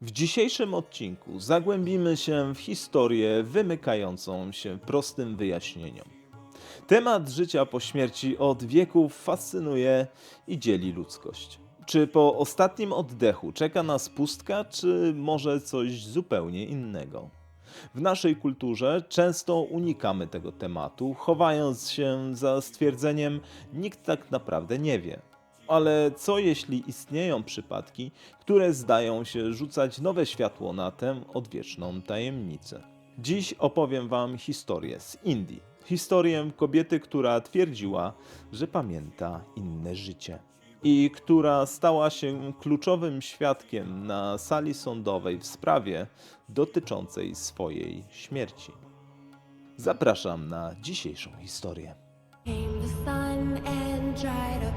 W dzisiejszym odcinku zagłębimy się w historię wymykającą się prostym wyjaśnieniom. Temat życia po śmierci od wieków fascynuje i dzieli ludzkość. Czy po ostatnim oddechu czeka nas pustka, czy może coś zupełnie innego? W naszej kulturze często unikamy tego tematu, chowając się za stwierdzeniem nikt tak naprawdę nie wie. Ale co jeśli istnieją przypadki, które zdają się rzucać nowe światło na tę odwieczną tajemnicę? Dziś opowiem Wam historię z Indii. Historię kobiety, która twierdziła, że pamięta inne życie. I która stała się kluczowym świadkiem na sali sądowej w sprawie dotyczącej swojej śmierci. Zapraszam na dzisiejszą historię. Came the sun and dried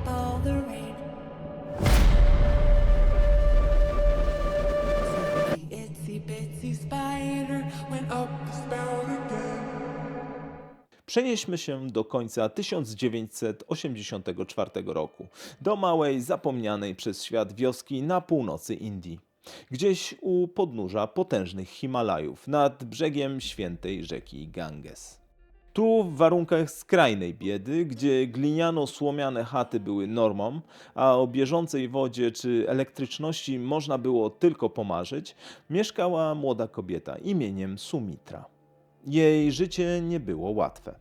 Przenieśmy się do końca 1984 roku, do małej, zapomnianej przez świat wioski na północy Indii. Gdzieś u podnóża potężnych Himalajów, nad brzegiem świętej rzeki Ganges. Tu w warunkach skrajnej biedy, gdzie gliniano-słomiane chaty były normą, a o bieżącej wodzie czy elektryczności można było tylko pomarzyć, mieszkała młoda kobieta imieniem Sumitra. Jej życie nie było łatwe.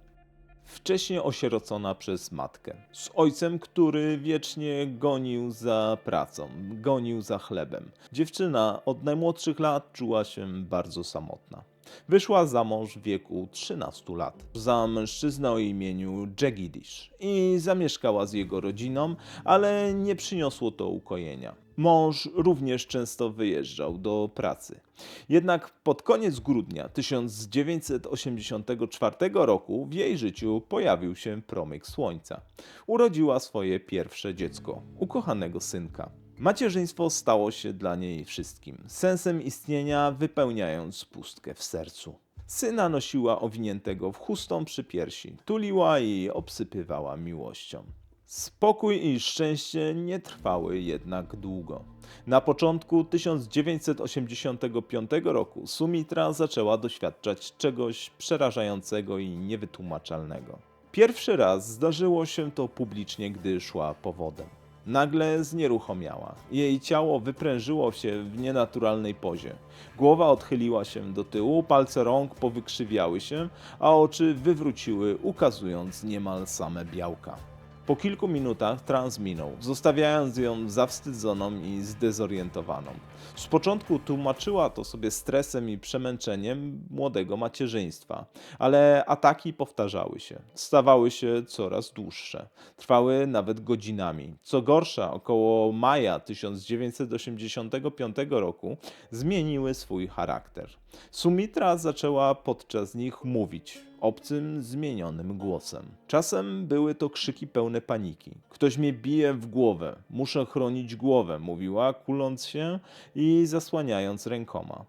Wcześnie osierocona przez matkę, z ojcem, który wiecznie gonił za pracą, gonił za chlebem. Dziewczyna od najmłodszych lat czuła się bardzo samotna. Wyszła za mąż w wieku 13 lat za mężczyznę o imieniu Jagdish i zamieszkała z jego rodziną, ale nie przyniosło to ukojenia. Mąż również często wyjeżdżał do pracy. Jednak pod koniec grudnia 1984 roku w jej życiu pojawił się promyk słońca. Urodziła swoje pierwsze dziecko, ukochanego synka. Macierzyństwo stało się dla niej wszystkim, sensem istnienia wypełniając pustkę w sercu. Syna nosiła owiniętego w chustą przy piersi, tuliła i obsypywała miłością. Spokój i szczęście nie trwały jednak długo. Na początku 1985 roku Sumitra zaczęła doświadczać czegoś przerażającego i niewytłumaczalnego. Pierwszy raz zdarzyło się to publicznie, gdy szła powodem. Nagle znieruchomiała. Jej ciało wyprężyło się w nienaturalnej pozie. Głowa odchyliła się do tyłu, palce rąk powykrzywiały się, a oczy wywróciły, ukazując niemal same białka. Po kilku minutach trans minął, zostawiając ją zawstydzoną i zdezorientowaną. Z początku tłumaczyła to sobie stresem i przemęczeniem młodego macierzyństwa, ale ataki powtarzały się, stawały się coraz dłuższe, trwały nawet godzinami. Co gorsza, około maja 1985 roku zmieniły swój charakter. Sumitra zaczęła podczas nich mówić obcym, zmienionym głosem. Czasem były to krzyki pełne paniki. Ktoś mnie bije w głowę, muszę chronić głowę, mówiła, kuląc się i zasłaniając rękoma.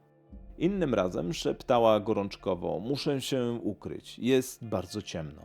Innym razem szeptała gorączkowo: Muszę się ukryć, jest bardzo ciemno.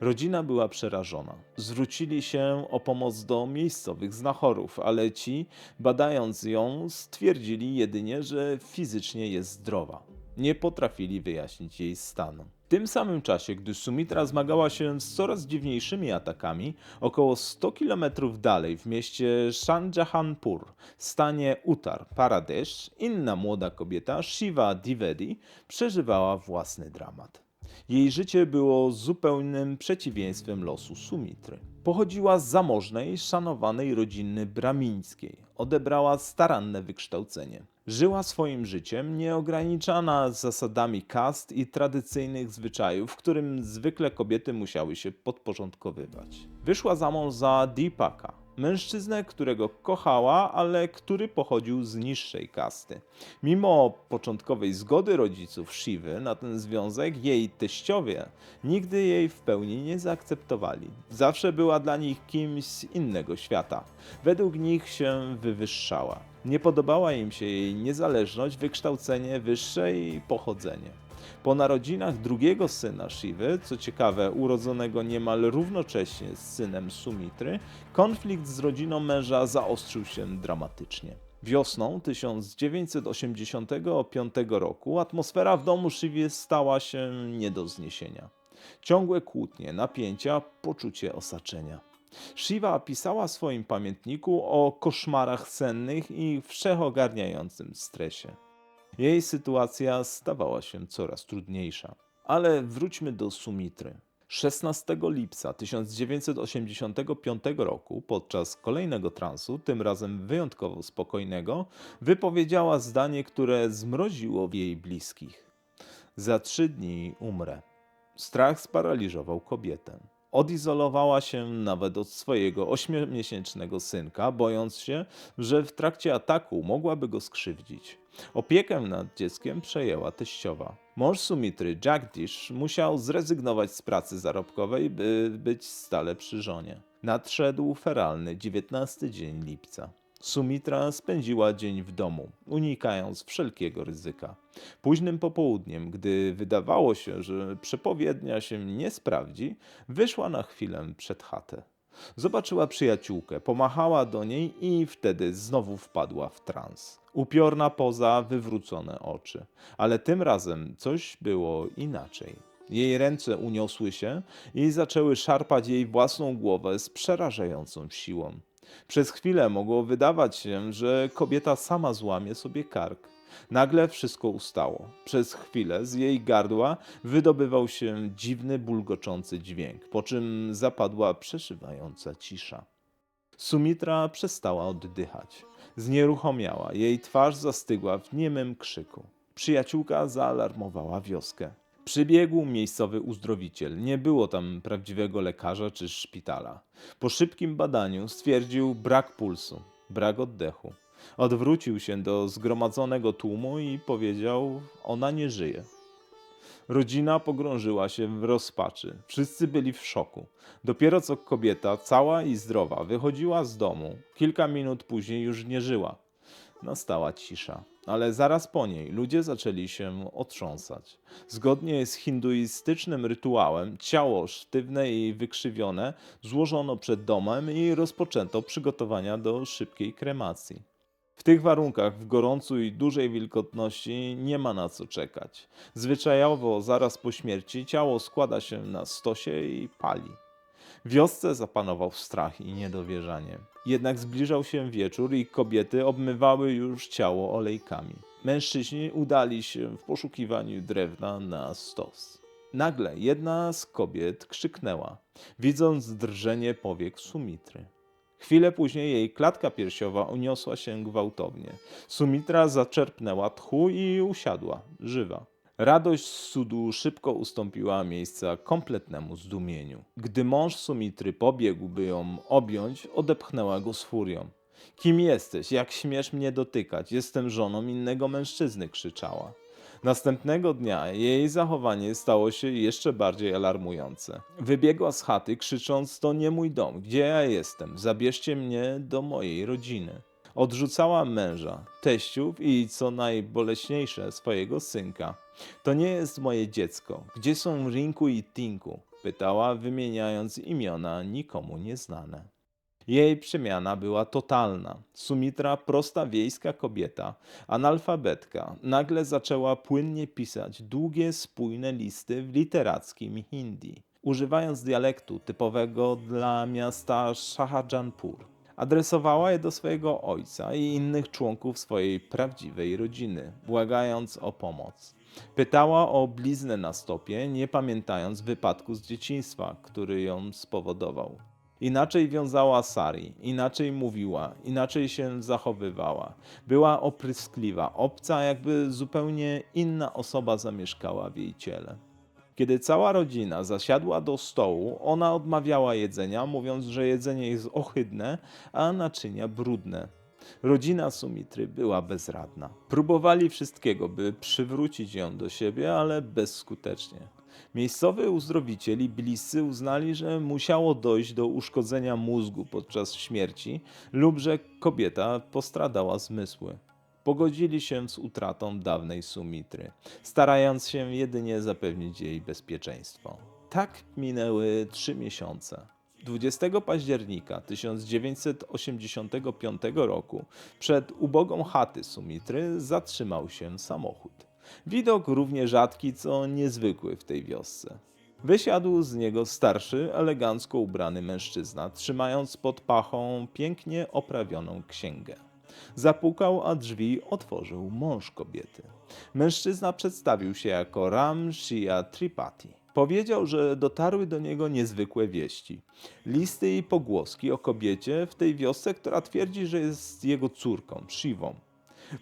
Rodzina była przerażona. Zwrócili się o pomoc do miejscowych znachorów, ale ci, badając ją, stwierdzili jedynie, że fizycznie jest zdrowa. Nie potrafili wyjaśnić jej stanu. W tym samym czasie, gdy Sumitra zmagała się z coraz dziwniejszymi atakami, około 100 km dalej w mieście Shahjahanpur, w stanie Uttar Pradesh, inna młoda kobieta, Shiva Divedi, przeżywała własny dramat. Jej życie było zupełnym przeciwieństwem losu Sumitry. Pochodziła z zamożnej, szanowanej rodziny bramińskiej. Odebrała staranne wykształcenie. Żyła swoim życiem nieograniczana zasadami kast i tradycyjnych zwyczajów, którym zwykle kobiety musiały się podporządkowywać. Wyszła za mąż za Deepaka, mężczyznę, którego kochała, ale który pochodził z niższej kasty. Mimo początkowej zgody rodziców Shivy na ten związek, jej teściowie nigdy jej w pełni nie zaakceptowali. Zawsze była dla nich kimś z innego świata. Według nich się wywyższała. Nie podobała im się jej niezależność, wykształcenie wyższe i pochodzenie. Po narodzinach drugiego syna Shivy, co ciekawe, urodzonego niemal równocześnie z synem Sumitry, konflikt z rodziną męża zaostrzył się dramatycznie. Wiosną 1985 roku atmosfera w domu Shivi stała się nie do zniesienia. Ciągłe kłótnie, napięcia, poczucie osaczenia. Shiva pisała w swoim pamiętniku o koszmarach sennych i wszechogarniającym stresie. Jej sytuacja stawała się coraz trudniejsza. Ale wróćmy do Sumitry. 16 lipca 1985 roku, podczas kolejnego transu, tym razem wyjątkowo spokojnego, wypowiedziała zdanie, które zmroziło jej bliskich. Za trzy dni umrę. Strach sparaliżował kobietę. Odizolowała się nawet od swojego ośmiomiesięcznego synka, bojąc się, że w trakcie ataku mogłaby go skrzywdzić. Opiekę nad dzieckiem przejęła teściowa. Mąż Sumitry, Jagdish, musiał zrezygnować z pracy zarobkowej, by być stale przy żonie. Nadszedł feralny 19 dzień lipca. Sumitra spędziła dzień w domu, unikając wszelkiego ryzyka. Późnym popołudniem, gdy wydawało się, że przepowiednia się nie sprawdzi, wyszła na chwilę przed chatę. Zobaczyła przyjaciółkę, pomachała do niej i wtedy znowu wpadła w trans. Upiorna poza, wywrócone oczy. Ale tym razem coś było inaczej. Jej ręce uniosły się i zaczęły szarpać jej własną głowę z przerażającą siłą. Przez chwilę mogło wydawać się, że kobieta sama złamie sobie kark. Nagle wszystko ustało. Przez chwilę z jej gardła wydobywał się dziwny, bulgoczący dźwięk, po czym zapadła przeszywająca cisza. Sumitra przestała oddychać. Znieruchomiała, jej twarz zastygła w niemym krzyku. Przyjaciółka zaalarmowała wioskę. Przybiegł miejscowy uzdrowiciel. Nie było tam prawdziwego lekarza czy szpitala. Po szybkim badaniu stwierdził brak pulsu, brak oddechu. Odwrócił się do zgromadzonego tłumu i powiedział: Ona nie żyje. Rodzina pogrążyła się w rozpaczy. Wszyscy byli w szoku. Dopiero co kobieta, cała i zdrowa, wychodziła z domu. Kilka minut później już nie żyła. Nastała cisza, ale zaraz po niej ludzie zaczęli się otrząsać. Zgodnie z hinduistycznym rytuałem, ciało sztywne i wykrzywione złożono przed domem i rozpoczęto przygotowania do szybkiej kremacji. W tych warunkach, w gorącu i dużej wilgotności, nie ma na co czekać. Zwyczajowo, zaraz po śmierci, ciało składa się na stosie i pali. Wiosce zapanował strach i niedowierzanie. Jednak zbliżał się wieczór i kobiety obmywały już ciało olejkami. Mężczyźni udali się w poszukiwaniu drewna na stos. Nagle jedna z kobiet krzyknęła, widząc drżenie powiek Sumitry. Chwilę później jej klatka piersiowa uniosła się gwałtownie. Sumitra zaczerpnęła tchu i usiadła, żywa. Radość z cudu szybko ustąpiła miejsca kompletnemu zdumieniu. Gdy mąż Sumitry pobiegł, by ją objąć, odepchnęła go z furią. Kim jesteś? Jak śmiesz mnie dotykać? Jestem żoną innego mężczyzny, krzyczała. Następnego dnia jej zachowanie stało się jeszcze bardziej alarmujące. Wybiegła z chaty, krzycząc: To nie mój dom, gdzie ja jestem? Zabierzcie mnie do mojej rodziny. Odrzucała męża, teściów i, co najboleśniejsze, swojego synka. To nie jest moje dziecko. Gdzie są Rinku i Tinku? Pytała, wymieniając imiona nikomu nieznane. Jej przemiana była totalna. Sumitra, prosta wiejska kobieta, analfabetka, nagle zaczęła płynnie pisać długie, spójne listy w literackim hindi, używając dialektu typowego dla miasta Shahajanpur. Adresowała je do swojego ojca i innych członków swojej prawdziwej rodziny, błagając o pomoc. Pytała o bliznę na stopie, nie pamiętając wypadku z dzieciństwa, który ją spowodował. Inaczej wiązała sari, inaczej mówiła, inaczej się zachowywała. Była opryskliwa, obca, jakby zupełnie inna osoba zamieszkała w jej ciele. Kiedy cała rodzina zasiadła do stołu, ona odmawiała jedzenia, mówiąc, że jedzenie jest ohydne, a naczynia brudne. Rodzina Sumitry była bezradna. Próbowali wszystkiego, by przywrócić ją do siebie, ale bezskutecznie. Miejscowy uzdrowiciel i bliscy uznali, że musiało dojść do uszkodzenia mózgu podczas śmierci lub że kobieta postradała zmysły. Pogodzili się z utratą dawnej Sumitry, starając się jedynie zapewnić jej bezpieczeństwo. Tak minęły trzy miesiące. 20 października 1985 roku przed ubogą chaty Sumitry zatrzymał się samochód. Widok równie rzadki co niezwykły w tej wiosce. Wysiadł z niego starszy, elegancko ubrany mężczyzna, trzymając pod pachą pięknie oprawioną księgę. Zapukał, a drzwi otworzył mąż kobiety. Mężczyzna przedstawił się jako Ram Shia Tripati. Powiedział, że dotarły do niego niezwykłe wieści. Listy i pogłoski o kobiecie w tej wiosce, która twierdzi, że jest jego córką, Shivą.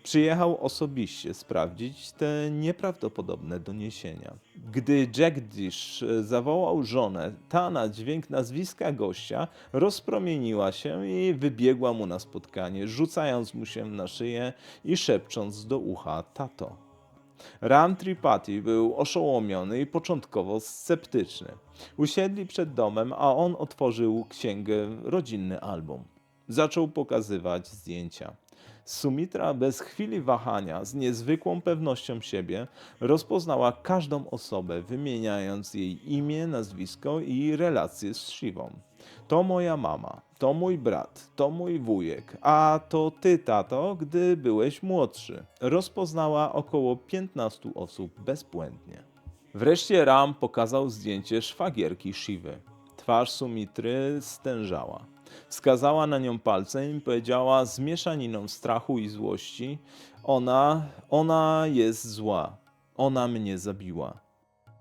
Przyjechał osobiście sprawdzić te nieprawdopodobne doniesienia. Gdy Jagdish e, zawołał żonę, ta na dźwięk nazwiska gościa rozpromieniła się i wybiegła mu na spotkanie, rzucając mu się na szyję i szepcząc do ucha tato. Ram Tripati był oszołomiony i początkowo sceptyczny. Usiedli przed domem, a on otworzył księgę, rodzinny album. Zaczął pokazywać zdjęcia. Sumitra bez chwili wahania, z niezwykłą pewnością siebie, rozpoznała każdą osobę, wymieniając jej imię, nazwisko i relacje z Shivą. To moja mama, to mój brat, to mój wujek, a to ty, tato, gdy byłeś młodszy. Rozpoznała około 15 osób bezbłędnie. Wreszcie Ram pokazał zdjęcie szwagierki Shivy. Twarz Sumitry stężała. Wskazała na nią palcem i powiedziała z mieszaniną strachu i złości: Ona, ona jest zła. Ona mnie zabiła.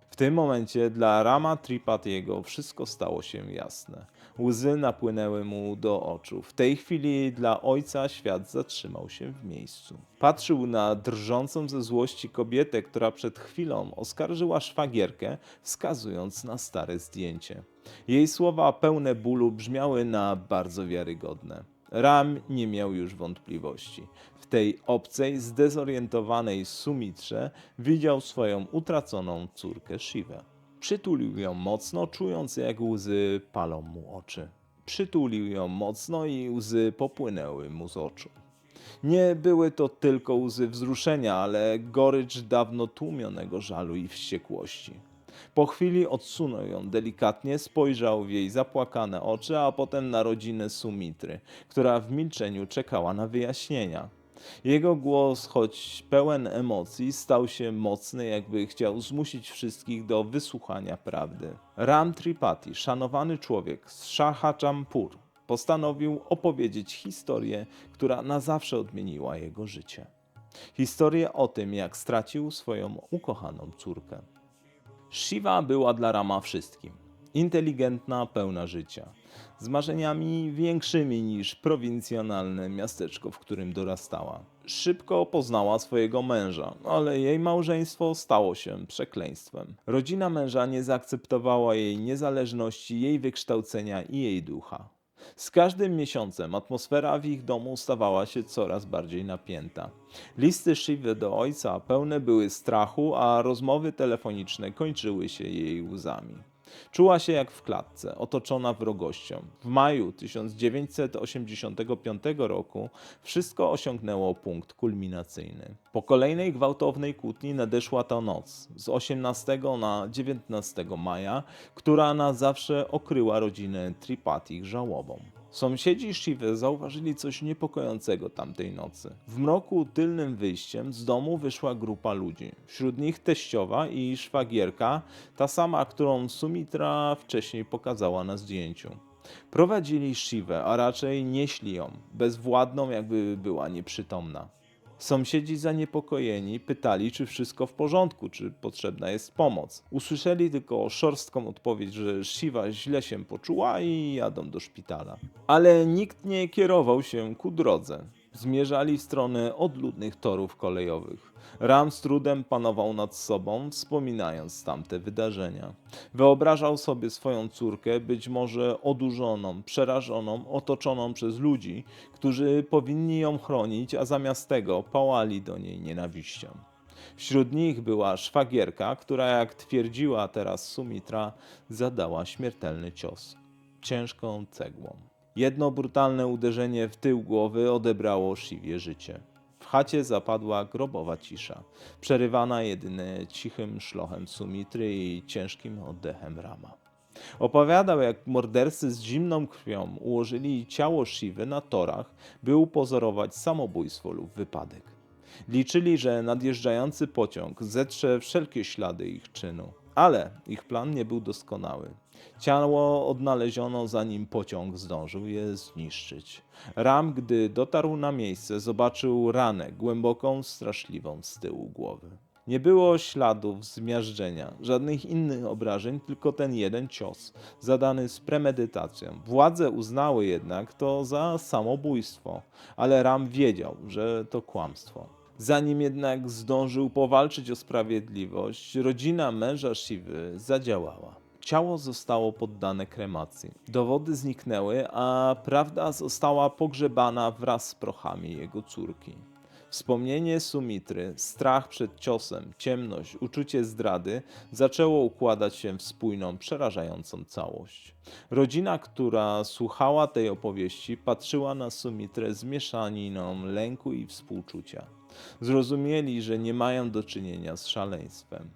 W tym momencie dla Rama Tripatiego wszystko stało się jasne. Łzy napłynęły mu do oczu. W tej chwili dla ojca świat zatrzymał się w miejscu. Patrzył na drżącą ze złości kobietę, która przed chwilą oskarżyła szwagierkę, wskazując na stare zdjęcie. Jej słowa pełne bólu brzmiały na bardzo wiarygodne. Ram nie miał już wątpliwości. W tej obcej, zdezorientowanej Sumitrze widział swoją utraconą córkę Shivę. Przytulił ją mocno, czując jak łzy palą mu oczy. Przytulił ją mocno i łzy popłynęły mu z oczu. Nie były to tylko łzy wzruszenia, ale gorycz dawno tłumionego żalu i wściekłości. Po chwili odsunął ją delikatnie, spojrzał w jej zapłakane oczy, a potem na rodzinę Sumitry, która w milczeniu czekała na wyjaśnienia. Jego głos, choć pełen emocji, stał się mocny, jakby chciał zmusić wszystkich do wysłuchania prawdy. Ram Tripati, szanowany człowiek z Shaha Jampur, postanowił opowiedzieć historię, która na zawsze odmieniła jego życie. Historię o tym, jak stracił swoją ukochaną córkę. Shiva była dla Rama wszystkim. Inteligentna, pełna życia. Z marzeniami większymi niż prowincjonalne miasteczko, w którym dorastała. Szybko poznała swojego męża, ale jej małżeństwo stało się przekleństwem. Rodzina męża nie zaakceptowała jej niezależności, jej wykształcenia i jej ducha. Z każdym miesiącem atmosfera w ich domu stawała się coraz bardziej napięta. Listy Shivy do ojca pełne były strachu, a rozmowy telefoniczne kończyły się jej łzami. Czuła się jak w klatce, otoczona wrogością. W maju 1985 roku wszystko osiągnęło punkt kulminacyjny. Po kolejnej gwałtownej kłótni nadeszła ta noc z 18 na 19 maja, która na zawsze okryła rodzinę Tripati żałobą. Sąsiedzi Shiva zauważyli coś niepokojącego tamtej nocy. W mroku tylnym wyjściem z domu wyszła grupa ludzi. Wśród nich teściowa i szwagierka, ta sama, którą Sumitra wcześniej pokazała na zdjęciu. Prowadzili Shivę, a raczej nieśli ją, bezwładną, jakby była nieprzytomna. Sąsiedzi zaniepokojeni pytali, czy wszystko w porządku, czy potrzebna jest pomoc. Usłyszeli tylko szorstką odpowiedź, że Shiva źle się poczuła i jadą do szpitala. Ale nikt nie kierował się ku drodze. Zmierzali w stronę odludnych torów kolejowych. Ram z trudem panował nad sobą, wspominając tamte wydarzenia. Wyobrażał sobie swoją córkę, być może odurzoną, przerażoną, otoczoną przez ludzi, którzy powinni ją chronić, a zamiast tego pałali do niej nienawiścią. Wśród nich była szwagierka, która, jak twierdziła teraz Sumitra, zadała śmiertelny cios ciężką cegłą. Jedno brutalne uderzenie w tył głowy odebrało Shiwie życie. W chacie zapadła grobowa cisza, przerywana jedynie cichym szlochem Sumitry i ciężkim oddechem Rama. Opowiadał, jak mordercy z zimną krwią ułożyli ciało Shiwy na torach, by upozorować samobójstwo lub wypadek. Liczyli, że nadjeżdżający pociąg zetrze wszelkie ślady ich czynu. Ale ich plan nie był doskonały. Ciało odnaleziono zanim pociąg zdążył je zniszczyć. Ram, gdy dotarł na miejsce, zobaczył ranę głęboką, straszliwą z tyłu głowy. Nie było śladów zmiażdżenia, żadnych innych obrażeń, tylko ten jeden cios, zadany z premedytacją. Władze uznały jednak to za samobójstwo, ale Ram wiedział, że to kłamstwo. Zanim jednak zdążył powalczyć o sprawiedliwość, rodzina męża Siwy zadziałała. Ciało zostało poddane kremacji. Dowody zniknęły, a prawda została pogrzebana wraz z prochami jego córki. Wspomnienie Sumitry, strach przed ciosem, ciemność, uczucie zdrady zaczęło układać się w spójną, przerażającą całość. Rodzina, która słuchała tej opowieści, patrzyła na Sumitrę z mieszaniną lęku i współczucia. Zrozumieli, że nie mają do czynienia z szaleństwem.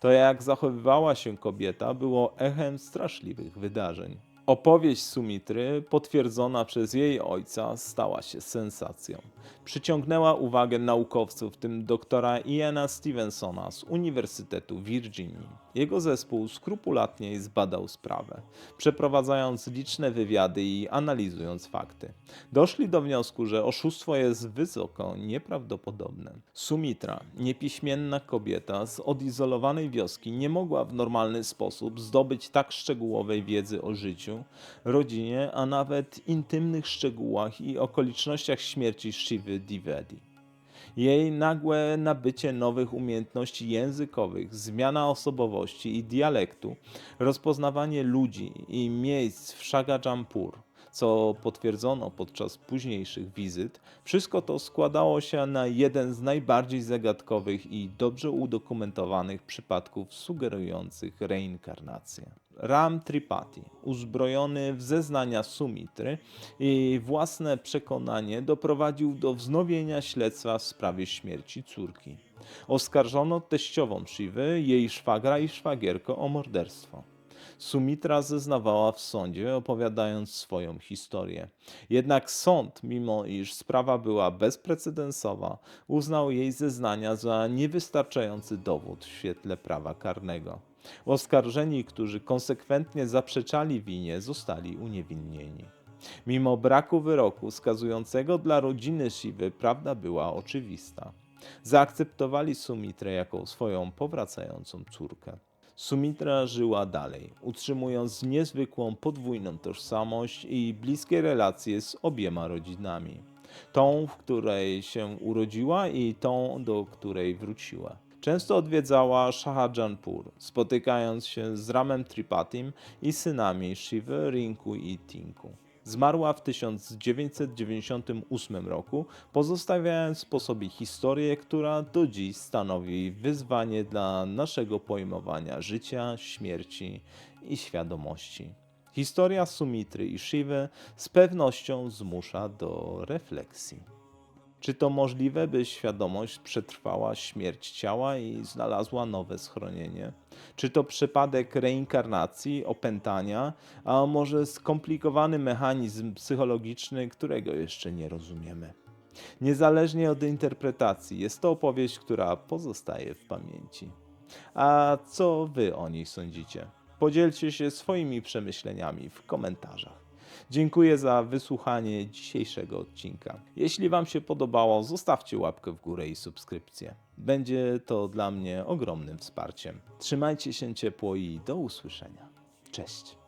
To, jak zachowywała się kobieta, było echem straszliwych wydarzeń. Opowieść Sumitry, potwierdzona przez jej ojca, stała się sensacją. Przyciągnęła uwagę naukowców, w tym doktora Iana Stevensona z Uniwersytetu Virginii. Jego zespół skrupulatnie zbadał sprawę, przeprowadzając liczne wywiady i analizując fakty. Doszli do wniosku, że oszustwo jest wysoko nieprawdopodobne. Sumitra, niepiśmienna kobieta z odizolowanej wioski, nie mogła w normalny sposób zdobyć tak szczegółowej wiedzy o życiu, rodzinie, a nawet intymnych szczegółach i okolicznościach śmierci Shivy Divedi. Jej nagłe nabycie nowych umiejętności językowych, zmiana osobowości i dialektu, rozpoznawanie ludzi i miejsc w Shagajampur, co potwierdzono podczas późniejszych wizyt, wszystko to składało się na jeden z najbardziej zagadkowych i dobrze udokumentowanych przypadków sugerujących reinkarnację. Ram Tripathi, uzbrojony w zeznania Sumitry i własne przekonanie, doprowadził do wznowienia śledztwa w sprawie śmierci córki. Oskarżono teściową Shivy, jej szwagra i szwagierkę o morderstwo. Sumitra zeznawała w sądzie, opowiadając swoją historię. Jednak sąd, mimo iż sprawa była bezprecedensowa, uznał jej zeznania za niewystarczający dowód w świetle prawa karnego. Oskarżeni, którzy konsekwentnie zaprzeczali winie, zostali uniewinnieni. Mimo braku wyroku skazującego dla rodziny Siwy, prawda była oczywista. Zaakceptowali Sumitrę jako swoją powracającą córkę. Sumitra żyła dalej, utrzymując niezwykłą podwójną tożsamość i bliskie relacje z obiema rodzinami. Tą, w której się urodziła i tą, do której wróciła. Często odwiedzała Shahajanpur, spotykając się z Ramem Tripatim i synami Shivy, Rinku i Tinku. Zmarła w 1998 roku, pozostawiając po sobie historię, która do dziś stanowi wyzwanie dla naszego pojmowania życia, śmierci i świadomości. Historia Sumitry i Shivy z pewnością zmusza do refleksji. Czy to możliwe, by świadomość przetrwała śmierć ciała i znalazła nowe schronienie? Czy to przypadek reinkarnacji, opętania, a może skomplikowany mechanizm psychologiczny, którego jeszcze nie rozumiemy? Niezależnie od interpretacji, jest to opowieść, która pozostaje w pamięci. A co wy o niej sądzicie? Podzielcie się swoimi przemyśleniami w komentarzach. Dziękuję za wysłuchanie dzisiejszego odcinka. Jeśli Wam się podobało, zostawcie łapkę w górę i subskrypcję. Będzie to dla mnie ogromnym wsparciem. Trzymajcie się ciepło i do usłyszenia. Cześć.